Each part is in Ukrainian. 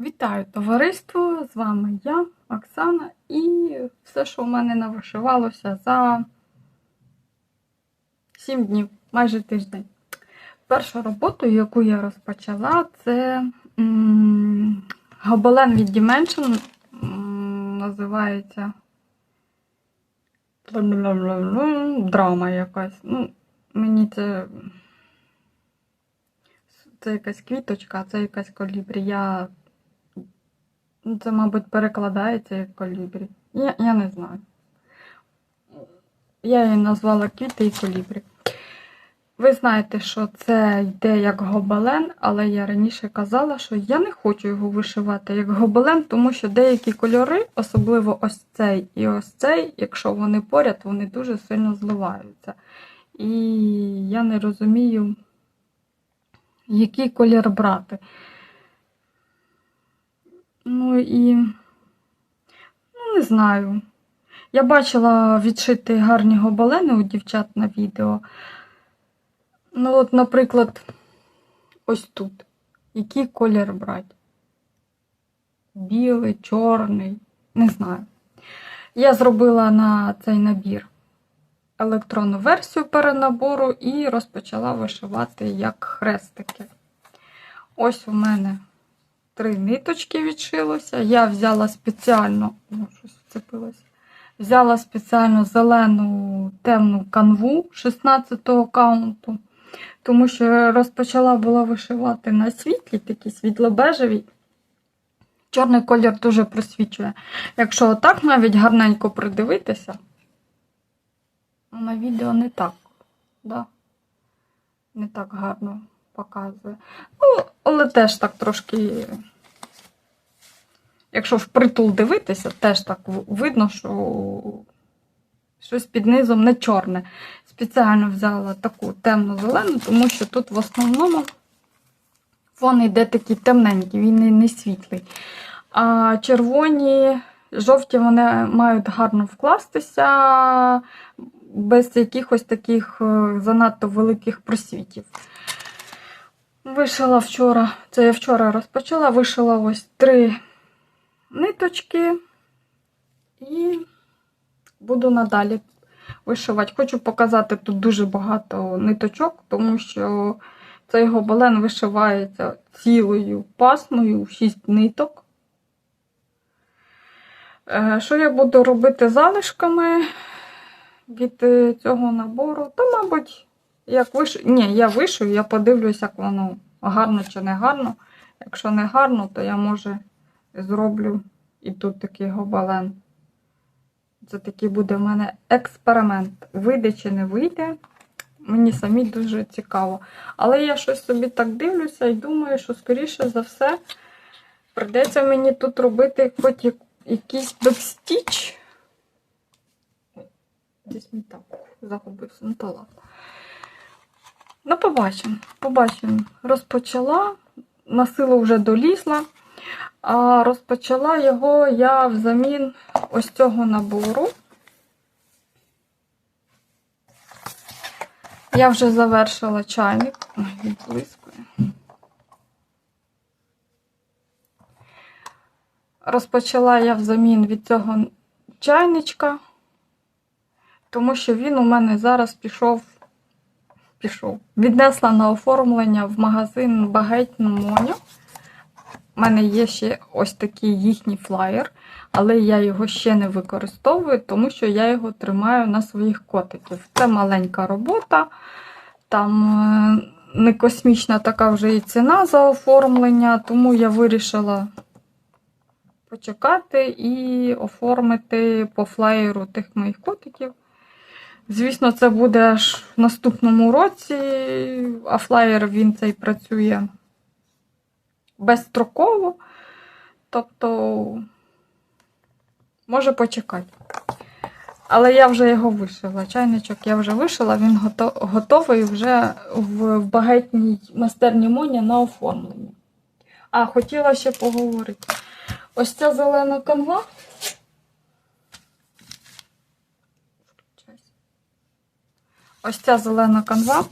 Вітаю товариство! З вами я, Оксана, і все, що в мене навишивалося за 7 днів, майже тиждень. Перша робота, яку я розпочала, це гобелен від Dimension. Називається драма якась. Ну, мені це. Це якась квіточка, це якась колібрі. Ну, Це, мабуть, перекладається як колібрі. Я, я не знаю. Я її назвала квіти і колібрі. Ви знаєте, що це йде як гобелен, але я раніше казала, що я не хочу його вишивати як гобелен, тому що деякі кольори, особливо ось цей і ось цей, якщо вони поряд, вони дуже сильно зливаються. І я не розумію, який колір брати. Ну і ну, не знаю. Я бачила відшити гарні гобелени у дівчат на відео. Ну, от, наприклад, ось тут. Який колір брати? Білий, чорний, не знаю. Я зробила на цей набір електронну версію перенабору і розпочала вишивати як хрестики. Ось у мене три ниточки відшилося. Я взяла спеціально, ну, щось вцепилося. Взяла спеціально зелену темну канву 16-го каунту, тому що розпочала була вишивати на світлі, такі світло-бежеві. Чорний колір дуже просвічує. Якщо отак навіть гарненько придивитися, ну, на відео не так, да? не так гарно показує. Ну, але теж так трошки, якщо впритул дивитися, теж так видно, що щось під низом не чорне. Спеціально взяла таку темно-зелену, тому що тут в основному фон йде такий темненький, він не- світлий. А червоні, жовті вони мають гарно вкластися без якихось таких е, занадто великих просвітів. Вишила вчора, це я вчора розпочала, вишила ось три ниточки і буду надалі вишивати. Хочу показати тут дуже багато ниточок, тому що цей гобелен вишивається цілою пасмою, 6 ниток. Е, Що я буду робити залишками від е, цього набору? То, мабуть, як виш... Ні, я вишию, я подивлюсь, як воно гарно чи не гарно. Якщо не гарно, то я може зроблю і тут такий гобелен. Це такий буде в мене експеримент. Вийде чи не вийде. Мені самі дуже цікаво. Але я щось собі так дивлюся і думаю, що, скоріше за все, прийдеться мені тут робити хоч як- якийсь бекстіч. Десь не так загубився, ну то. Ну, побачимо. Побачимо. Розпочала, на силу вже долізла. А розпочала його я взамін ось цього набору. Я вже завершила чайник. Ой, він блискує. Розпочала я взамін від цього чайничка, тому що він у мене зараз пішов. Пішов. Віднесла на оформлення в магазин Багеть на Моню. У мене є ще ось такий їхній флаєр, але я його ще не використовую, тому що я його тримаю на своїх котиків. Це маленька робота, там е, не космічна така вже і ціна за оформлення, тому я вирішила почекати і оформити по флаєру тих моїх котиків. Звісно, це буде аж в наступному році, а флаєр він цей працює безстроково. Тобто, може почекати. Але я вже його вишила. Чайничок я вже вишила, він готовий вже в, багетній майстерні Моня на оформленні. А, хотіла ще поговорити. Ось ця зелена канва. Ось ця зелена канва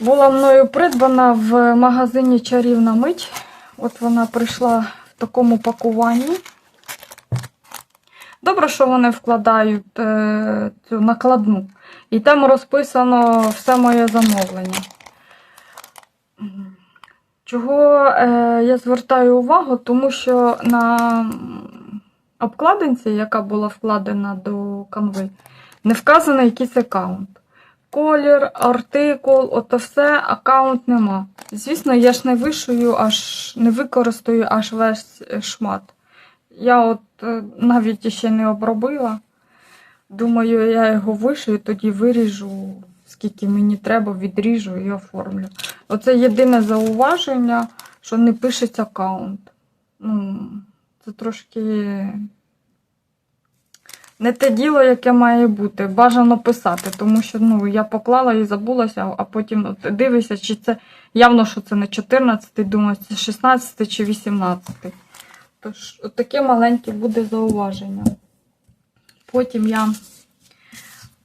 була мною придбана в магазині Чарівна мить. От вона прийшла в такому пакуванні. Добре, що вони вкладають е, цю накладну. І там розписано все моє замовлення. Чого е, я звертаю увагу, тому що на обкладинці, яка була вкладена до канви, не вказаний якийсь аккаунт. Колір, артикул, ото все, аккаунт нема. Звісно, я ж не вишую, аж не використаю аж весь е, шмат. Я от е, навіть ще не обробила. Думаю, я його вишию, тоді виріжу, скільки мені треба, відріжу і оформлю. Оце єдине зауваження, що не пишеться аккаунт. Ну, це трошки не те діло, яке має бути. Бажано писати, тому що ну, я поклала і забулася, а потім от, дивишся, чи це явно, що це не 14, думаю, це 16 чи 18. Тож, от таке маленьке буде зауваження. Потім я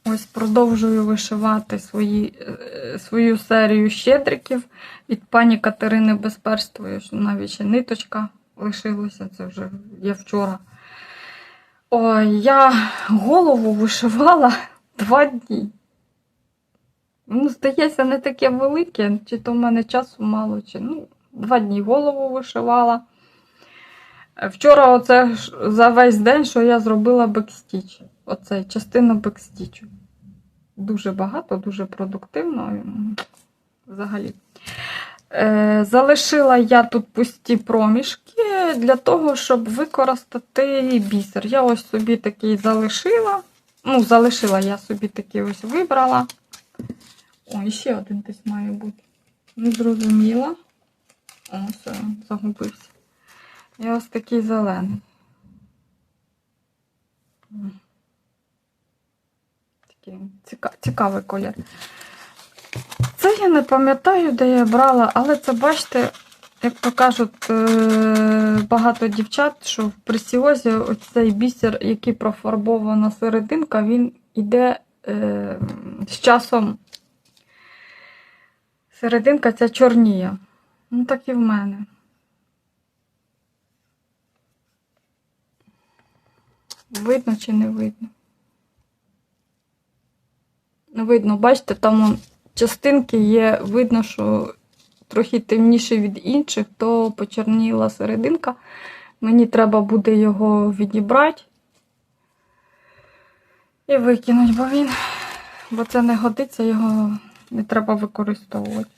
ось продовжую вишивати свої, е, свою серію щедриків від пані Катерини Безперствої. Навіть ще ниточка лишилася, це вже я вчора. Ой, я голову вишивала два дні. Ну, здається, не таке велике, чи то в мене часу мало, чи ну, два дні голову вишивала. Вчора оце за весь день, що я зробила бекстіч. Оце частину бекстічу. Дуже багато, дуже продуктивно. Взагалі. Е, залишила я тут пусті проміжки для того, щоб використати бісер. Я ось собі такий залишила. Ну, залишила я собі такий ось вибрала. О, ще один десь має бути. Не зрозуміла. О, все, загубився. І ось такий зелений. Такий цікавий колір. Я не пам'ятаю, де я брала, але це, бачите, як то кажуть е, багато дівчат, що в пресіозі оцей бісер, який профарбована серединка, він іде е, з часом. Серединка ця чорніє. Ну, так і в мене. Видно чи не видно? Не видно, бачите, там он, частинки є, видно, що трохи темніше від інших, то почерніла серединка. Мені треба буде його відібрати і викинути, бо він, бо це не годиться, його не треба використовувати.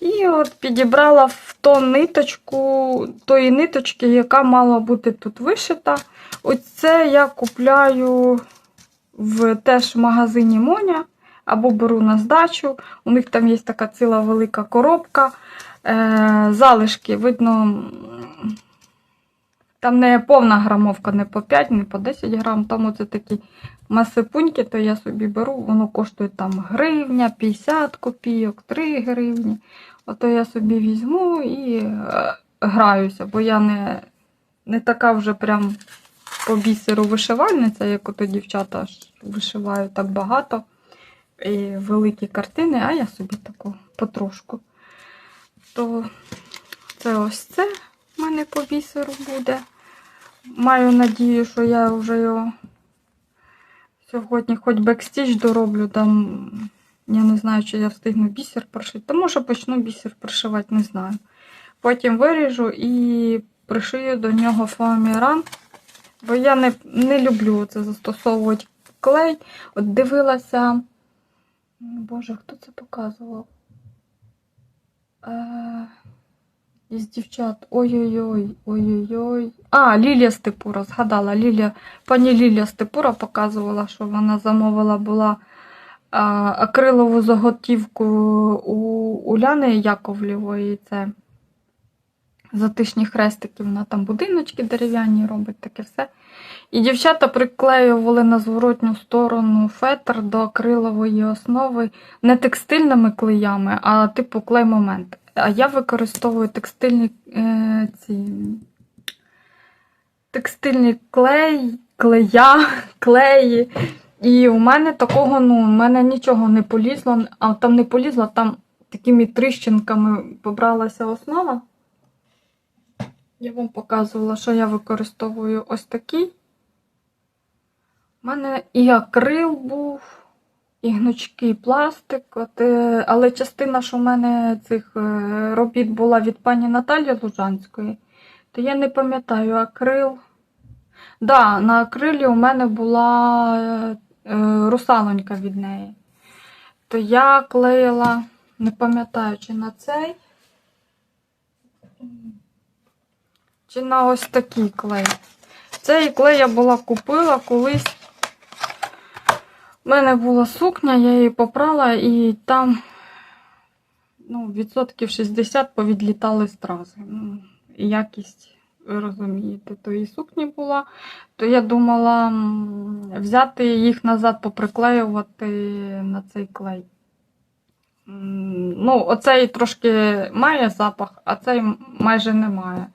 І от підібрала в ту ниточку, тої ниточки, яка мала бути тут вишита. Оце я купляю в теж магазині Моня або беру на здачу. У них там є така ціла велика коробка. Е, залишки, видно, там не повна грамовка, не по 5, не по 10 грам. Там оце такі масипуньки, то я собі беру, воно коштує там гривня, 50 копійок, 3 гривні. Ото я собі візьму і е, граюся, бо я не, не така вже прям по бісеру вишивальниця, як ото дівчата вишивають так багато і великі картини, а я собі таку потрошку. То це ось це в мене по бісеру буде. Маю надію, що я вже його сьогодні хоч бекстіч дороблю, там я не знаю, чи я встигну бісер пришити. Та може почну бісер пришивати, не знаю. Потім виріжу і пришию до нього фоаміран. Бо я не, не люблю це застосовувати клей. От дивилася. Боже, хто це показував? Е, із дівчат. Ой-ой-ой, ой-ой-ой. А, Лілія Степура, згадала. Лілія, пані Лілія Степура показувала, що вона замовила була а, акрилову заготівку у Уляни Яковлєвої. Це затишні хрестики. Вона там будиночки дерев'яні робить, таке все. І дівчата приклеювали на зворотню сторону фетр до акрилової основи не текстильними клеями, а типу клей-момент. А я використовую текстильні е, ці, текстильний клей, клея, клеї. І у мене такого, ну, у мене нічого не полізло, а там не полізло, там такими тріщинками побралася основа. Я вам показувала, що я використовую ось такий. У мене і акрил був, і гнучкий пластик. От, е, але частина, що в мене цих е, робіт була від пані Наталі Лужанської, то я не пам'ятаю акрил. Да, на акрилі у мене була е, русалонька від неї. То я клеїла, не пам'ятаю, чи на цей, чи на ось такий клей. Цей клей я була купила колись. У мене була сукня, я її попрала, і там ну, відсотків 60 повідлітали стрази. Ну, якість, ви розумієте, тої сукні була, то я думала взяти їх назад, поприклеювати на цей клей. Ну, оцей трошки має запах, а цей майже не має.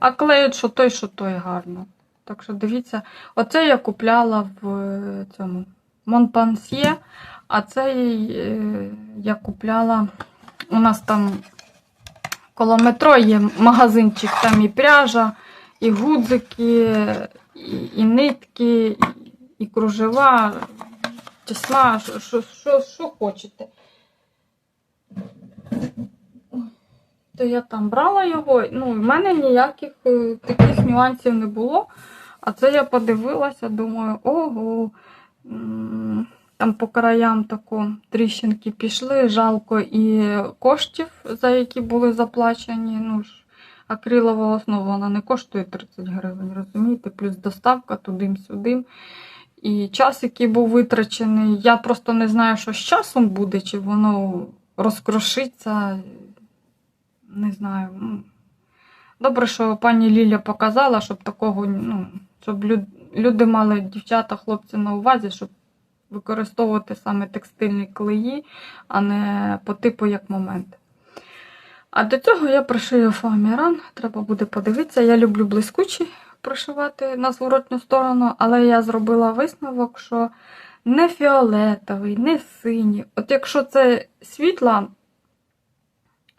А клеють, що той, що той гарно. Так що дивіться, оце я купляла в е, цьому Монпансьє, а цей е, я купляла. У нас там коло метро є магазинчик, там і пряжа, і гудзики, і, і нитки, і, кружева, тісьма, що, що, хочете. То я там брала його, ну, в мене ніяких е, таких нюансів не було. А це я подивилася, думаю, ого, там по краям тако тріщинки пішли, жалко і коштів, за які були заплачені. Ну ж, акрилова основа вона не коштує 30 гривень, розумієте? Плюс доставка туди-сюди. І час, який був витрачений, я просто не знаю, що з часом буде, чи воно розкрошиться. Не знаю. Добре, що пані Ліля показала, щоб такого, ну, щоб люд- люди мали дівчата, хлопці на увазі, щоб використовувати саме текстильні клеї, а не по типу як момент. А до цього я пришию фоаміран, треба буде подивитися. Я люблю блискучі пришивати на зворотню сторону, але я зробила висновок, що не фіолетовий, не синій. От якщо це світла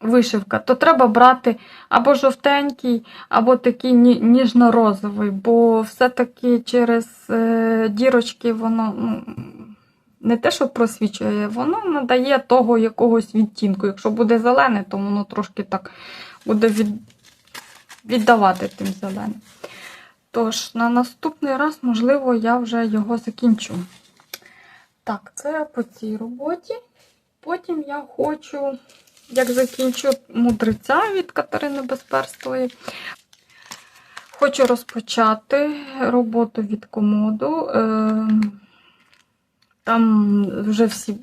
вишивка, то треба брати або жовтенький, або такий ні- ніжно-розовий, бо все-таки через е, дірочки воно ну, не те, що просвічує, воно надає того якогось відтінку. Якщо буде зелене, то воно трошки так буде від, віддавати тим зеленим. Тож, на наступний раз, можливо, я вже його закінчу. Так, це по цій роботі. Потім я хочу, як закінчу мудреця від Катерини Безперстої, хочу розпочати роботу від комоду. Е, Там вже всі,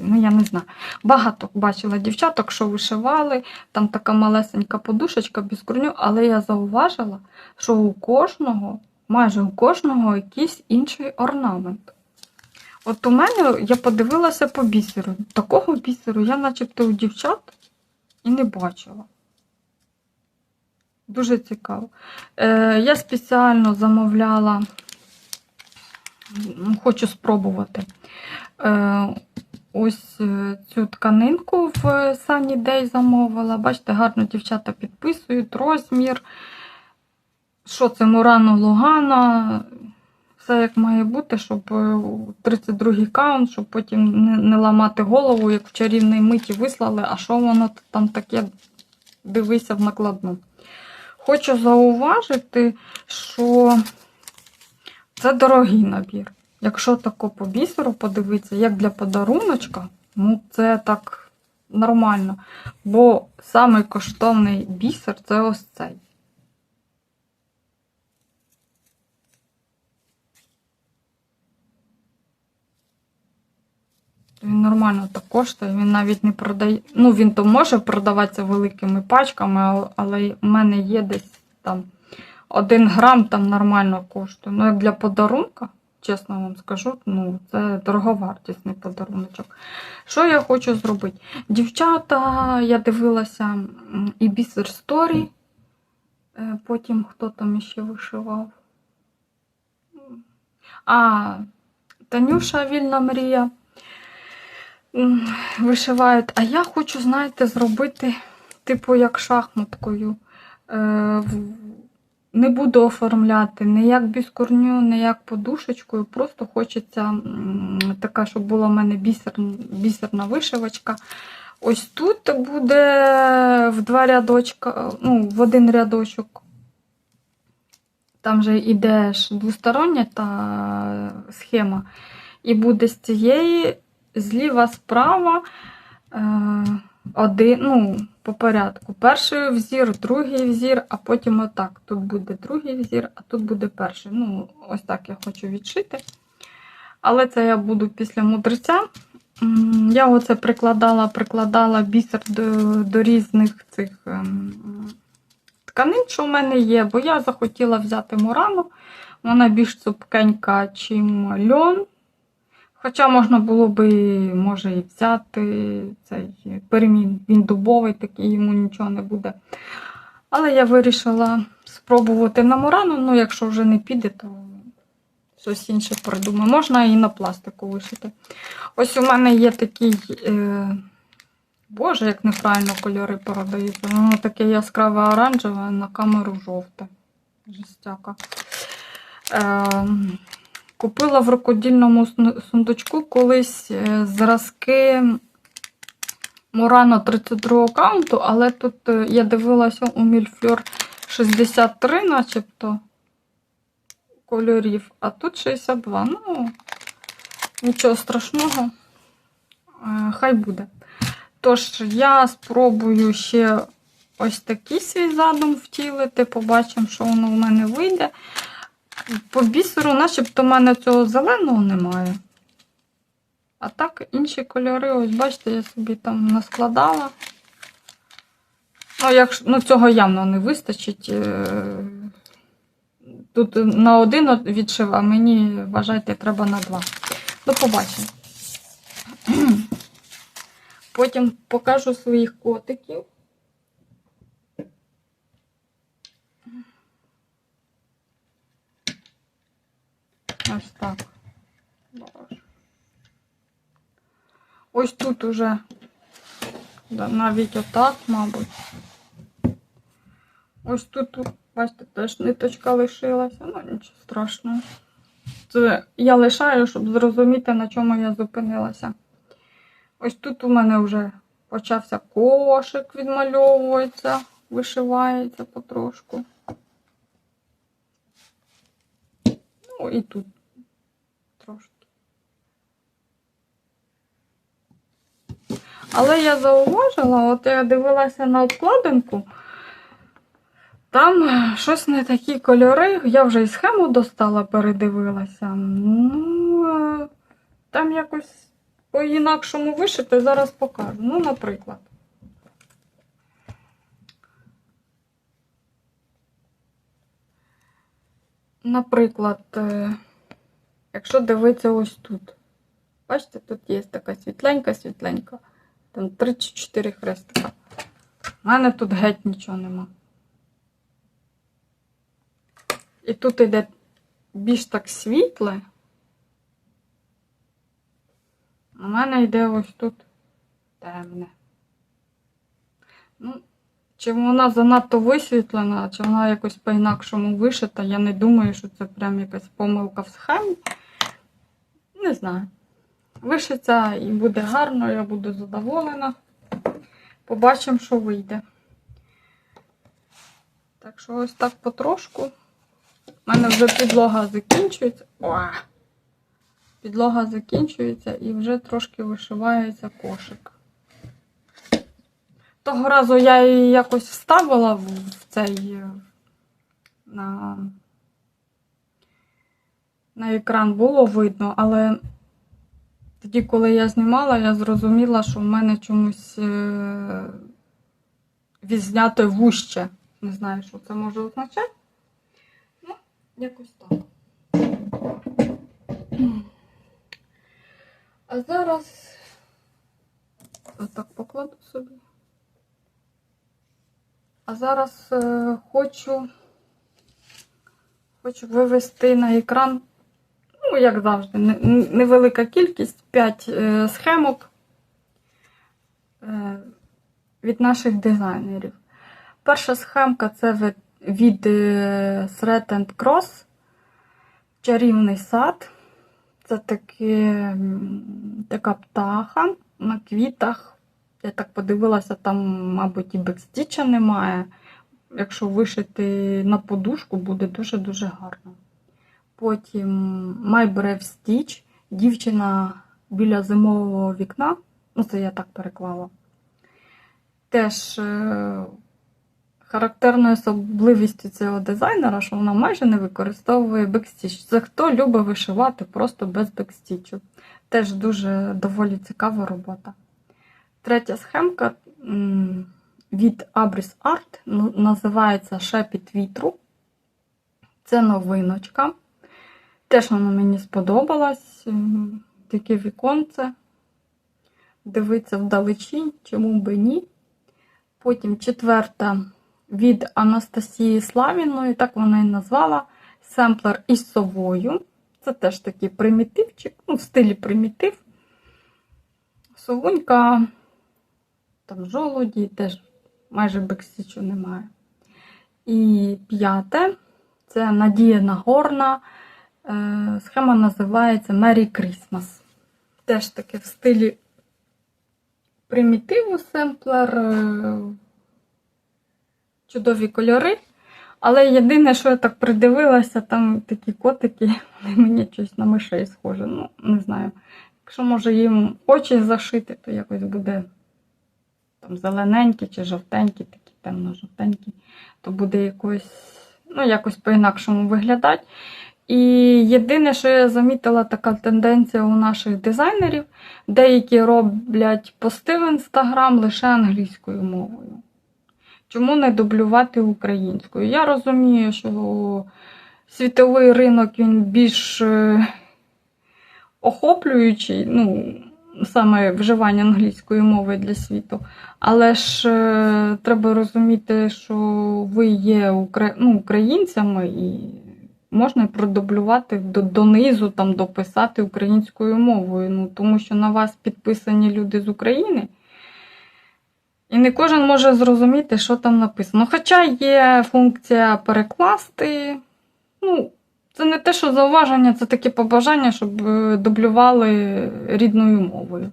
ну я не знаю. Багато бачила дівчаток, що вишивали. Там така малесенька подушечка без корню, але я зауважила, що у кожного, майже у кожного якийсь інший орнамент. От у мене я подивилася по бісеру. Такого бісеру я начебто у дівчат і не бачила. Дуже цікаво. Е, я спеціально замовляла, хочу спробувати. Е, ось е, цю тканинку в Sunny Day замовила. Бачите, гарно дівчата підписують розмір. Що це Мурано Лугана? Все як має бути, щоб е, 32-й каунт, щоб потім не, не ламати голову, як в чарівній миті вислали, а що воно там таке, дивися в накладну. Хочу зауважити, що це дорогий набір. Якщо тако по бісеру подивитися, як для подаруночка, ну це так нормально. Бо самий коштовний бісер це ось цей. Він нормально так коштує, він навіть не продає. Ну, він то може продаватися великими пачками, але в мене є десь там один грам там нормально коштує. Ну, як для подарунка, чесно вам скажу, ну, це дороговартісний подаруночок. Що я хочу зробити? Дівчата, я дивилася і бісер Story, е, потім хто там ще вишивав. А, Танюша Вільна Мрія вишивають. А я хочу, знаєте, зробити, типу, як шахматкою. Е, Не буду оформляти ні як біскорню, ні як подушечкою. Просто хочеться така, щоб була в мене бісер, бісерна вишивочка. Ось тут буде в два рядочка, ну, в один рядочок. Там же йде двостороння та схема. І буде з цієї зліва справа е, один, ну, по порядку. Перший взір, другий взір, а потім отак. Тут буде другий взір, а тут буде перший. Ну, ось так я хочу відшити. Але це я буду після мудреця. Я оце прикладала, прикладала бісер до, до різних цих ем, тканин, що в мене є, бо я захотіла взяти мурану. Вона більш цупкенька, чим льон. Хоча можна було би, може, і взяти цей перемін. Він дубовий, такий, йому нічого не буде. Але я вирішила спробувати на мурану, ну, якщо вже не піде, то щось інше придумаю. Можна і на пластику вишити. Ось у мене є такий, е, боже, як неправильно кольори передаються. Воно таке яскраве оранжеве, на камеру жовте. Жестяка. Е, купила в рукодільному сундучку колись е, зразки Мурано 32 каунту, але тут е, я дивилася у Мільфльор 63, начебто кольорів, а тут 62. Ну, нічого страшного, Е, хай буде. Тож, я спробую ще ось такий свій задум втілити, побачимо, що воно в мене вийде. По бісеру, начебто, в мене цього зеленого немає. А так, інші кольори, ось бачите, я собі там наскладала. Ну, якщо, ну цього явно не вистачить. е, Тут на один відшив, а мені, вважайте, треба на два. До побачення. Потім покажу своїх котиків. Ось так. Ось тут уже навіть отак, мабуть. Ось тут, бачите, теж ниточка лишилася, ну нічого страшного. Це я лишаю, щоб зрозуміти, на чому я зупинилася. Ось тут у мене вже почався кошик, відмальовується, вишивається потрошку. Ну і тут трошки. Але я зауважила, от я дивилася на обкладинку, там щось не такі кольори. Я вже і схему достала, передивилася. Ну, е, там якось по-інакшому вишити, зараз покажу. Ну, наприклад. Наприклад, е, якщо дивитися ось тут. Бачите, тут є така світленька, світленька. Там 3 чи 4 хрестика. У мене тут геть нічого нема. І тут йде більш так світле. У мене йде ось тут темне. Ну, чи вона занадто висвітлена, чи вона якось по-інакшому вишита, я не думаю, що це прям якась помилка в схемі. Не знаю. Вишиться і буде гарно, я буду задоволена. Побачимо, що вийде. Так що ось так потрошку. У мене вже підлога закінчується. О! Підлога закінчується і вже трошки вишивається кошик. Того разу я її якось вставила в цей на, на екран було видно, але тоді, коли я знімала, я зрозуміла, що в мене чомусь е, відзнято вуще. Не знаю, що це може означати. Ну, якось так. А зараз отак покладу собі. А зараз е, хочу, хочу вивести на екран, ну, як завжди, не- не- невелика кількість, 5 е, схемок е, від наших дизайнерів. Перша схемка це від, е, Thread and Cross. Чарівний сад. Це таке, така птаха на квітах. Я так подивилася, там, мабуть, і бекстіча немає. Якщо вишити на подушку, буде дуже-дуже гарно. Потім My Brave Stitch, дівчина біля зимового вікна. Ну, це я так переклала. Теж е, характерною особливістю цього дизайнера, що вона майже не використовує бекстіч. Це хто любить вишивати просто без бекстічу. Теж дуже доволі цікава робота. Третя схемка від Abris Art ну, називається Шепіт вітру. Це новиночка. Теж вона мені сподобалась. М, Таке віконце. Дивиться вдалечінь, чому би ні. Потім четверта від Анастасії Славіної, так вона і назвала семплер із совою. Це теж такий примітивчик, ну, в стилі примітив. Совунька, там жолуді, теж майже бексічу немає. І п'яте це Надія Нагорна. Е, Схема називається Merry Christmas. Теж таке в стилі примітиву семплер. е, Чудові кольори. Але єдине, що я так придивилася, там такі котики, вони мені щось на мишей схожі. Ну, не знаю. Якщо може їм очі зашити, то якось буде там зелененькі чи жовтенькі, такі темно-жовтенькі, то буде якось, ну, якось по-інакшому виглядати. І єдине, що я замітила, така тенденція у наших дизайнерів, деякі роблять пости в інстаграм лише англійською мовою. Чому не дублювати українською? Я розумію, що світовий ринок він більш е, охоплюючий, ну, саме вживання англійської мови для світу. Але ж е, треба розуміти, що ви є ну, українцями і можна продублювати до, донизу, там, дописати українською мовою. Ну, тому що на вас підписані люди з України. І не кожен може зрозуміти, що там написано. Хоча є функція перекласти. Ну, це не те, що зауваження, це таке побажання, щоб е, дублювали рідною мовою.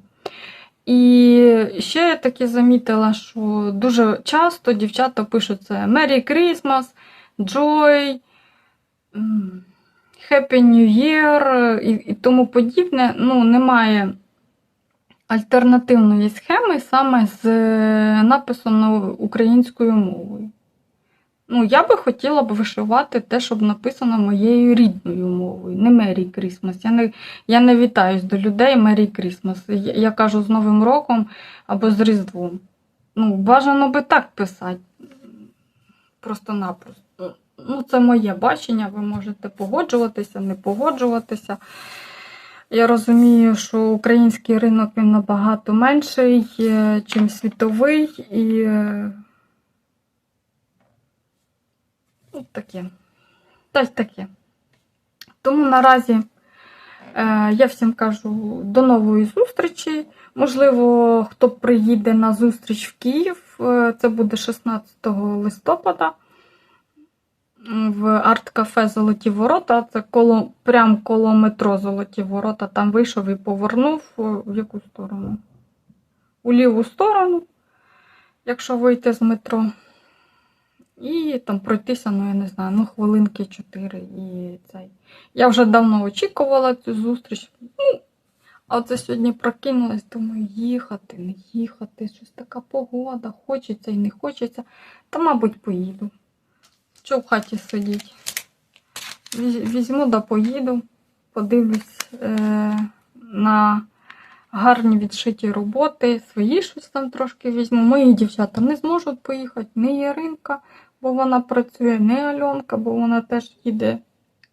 І ще я таки замітила, що дуже часто дівчата пишуть це Merry Christmas, Joy, Happy New Year і, і тому подібне. Ну, немає альтернативної схеми саме з е, написано українською мовою. Ну, я би хотіла б вишивати те, щоб написано моєю рідною мовою, не Merry Christmas. Я не, я не вітаюсь до людей Merry Christmas. Я, я кажу з Новим роком або з Різдвом. Ну, бажано би так писати. Просто-напросто. Ну, це моє бачення, ви можете погоджуватися, не погоджуватися. Я розумію, що український ринок він набагато менший, е, чим світовий, і е, ну, таке. Та й таке. Тому наразі е, я всім кажу до нової зустрічі. Можливо, хто приїде на зустріч в Київ, це буде 16 листопада в арт-кафе Золоті Ворота. Це коло, прям коло метро Золоті Ворота. Там вийшов і повернув е, в яку сторону? У ліву сторону, якщо вийти з метро. І там пройтися, ну я не знаю, ну хвилинки 4 і цей. Я вже давно очікувала цю зустріч. Ну, а оце сьогодні прокинулась, думаю, їхати, не їхати, щось така погода, хочеться і не хочеться. Та, мабуть, поїду. Що в хаті сидіть? Візьму да поїду, подивлюсь е, на гарні відшиті роботи, свої щось там трошки візьму. Мої дівчата не зможуть поїхати, не Яринка, бо вона працює, не Альонка, бо вона теж їде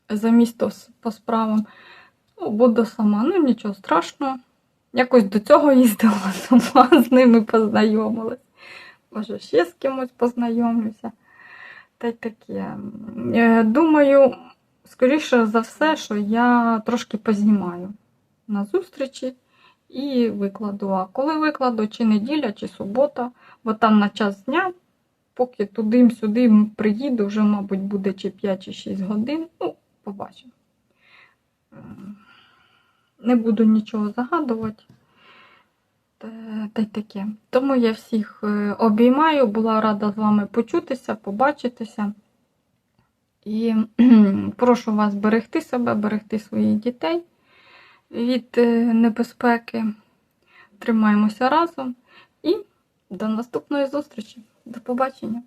за місто по справам. Ну, буду сама, ну нічого страшного. Якось до цього їздила сама, з ними познайомилась. Може, ще з кимось познайомлюся. Та таке. Е, Думаю, скоріше за все, що я трошки познімаю на зустрічі і викладу. А коли викладу, чи неділя, чи субота, бо там на час дня поки туди-сюди приїду, вже, мабуть, буде чи 5 чи 6 годин. Ну, побачимо. Ем, Не буду нічого загадувати. Та та й таке. Тому я всіх е, обіймаю, була рада з вами почутися, побачитися. І прошу вас берегти себе, берегти своїх дітей від е, небезпеки. Тримаємося разом і до наступної зустрічі. До побачення!